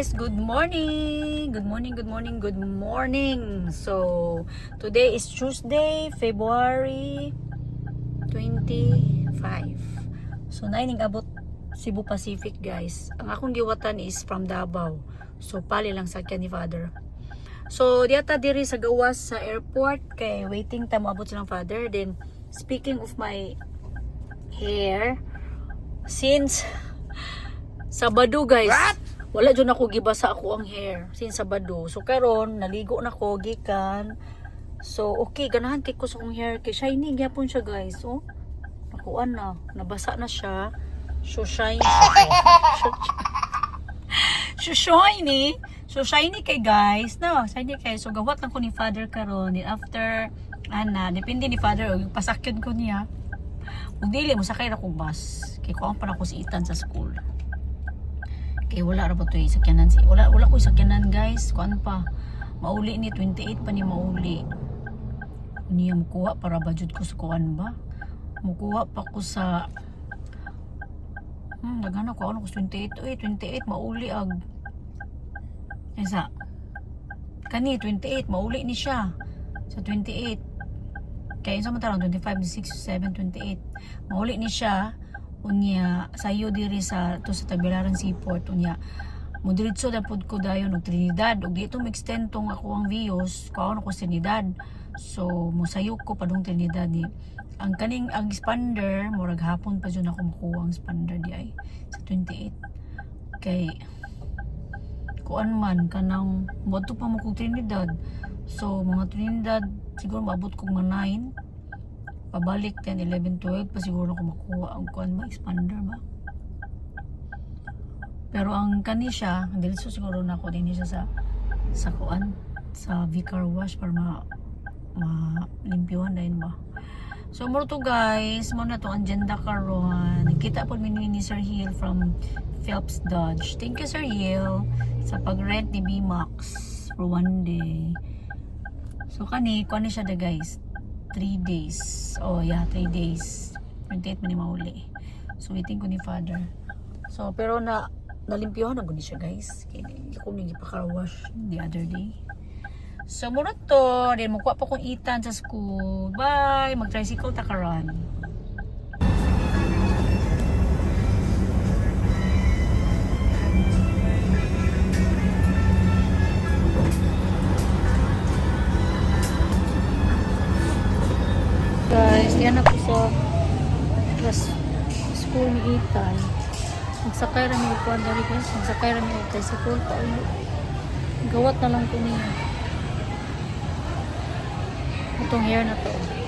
guys, good morning. Good morning, good morning, good morning. So, today is Tuesday, February 25. So, naining abot Cebu Pacific, guys. Ang akong giwatan is from Davao. So, pali lang sa ni father. So, diata diri sa gawas sa airport kay waiting time abot silang father. Then, speaking of my hair, since Sabado guys. Wala dyan ako gibasa ako ang hair since Sabado. So karon naligo na ko gikan. So okay ganahan kay ko sa akong hair kay shiny gyapon siya guys. Oh. Nakuan na, nabasa na siya. So shiny. So, shiny. So shiny kay guys. No, shiny kay. So gawat lang ko ni father karon. Then after ana, depende ni father og pasakyan ko niya. Ug dili mo sakay na kong bus. Kay kuan pa na ko si Ethan sa school kay wala ra ba to sakyanan? Si wala wala ko sakyanan guys. Kuan pa. Mauli ni 28 pa ni mauli. Niya mukuha para jud ko sa kuan ba? Mukuha pa ko sa hmm nagana ko ano ko sa 28 eh 28 mauli ag isa kani 28 mauli ni siya sa 28 kaya sa matalang 25 26 7 28 mauli ni siya unya sayo diri sa to sa Tagbilaran Seaport unya mo diretso na pud ko dayon og Trinidad ug dito extend tong ako ang views kaon sa Trinidad. So mo sayo ko padung Trinidad ni. Ang kaning ang expander murag hapon pa jud ako makuha ang expander di ay sa 28 kay kuan man kanang moto pa mo kog Trinidad. So mga Trinidad siguro maabot kog mga 9 pabalik 10, 11, 12 pa siguro ako makuha ang kuan ma expander ba? Pero ang kani siya diretso siguro na ako din siya sa sa kuan sa Vicar Wash para ma ma limpyuhan dahil ba? So mo to guys mo na to ang agenda karon. Nakita po mi ni Sir Hill from Phelps Dodge. Thank you Sir Hill sa pag-rent ni B-Max for one day. So kani kuan ni siya da guys 3 days. Oh, yeah, 3 days. 28 man ni mauli. So, waiting ko ni father. So, pero na nalimpyohan na guni siya, guys. Kaya ako nang ipaka-wash the other day. So, muna to. Then, mukha pa kong itan sa school. Bye! Mag-tricycle ta yan ako sa class school ni Ethan. Magsakay rami ko ang dali guys. Magsakay rami ko tricycle pa ulo. Gawat na lang ko niya. Itong hair na to.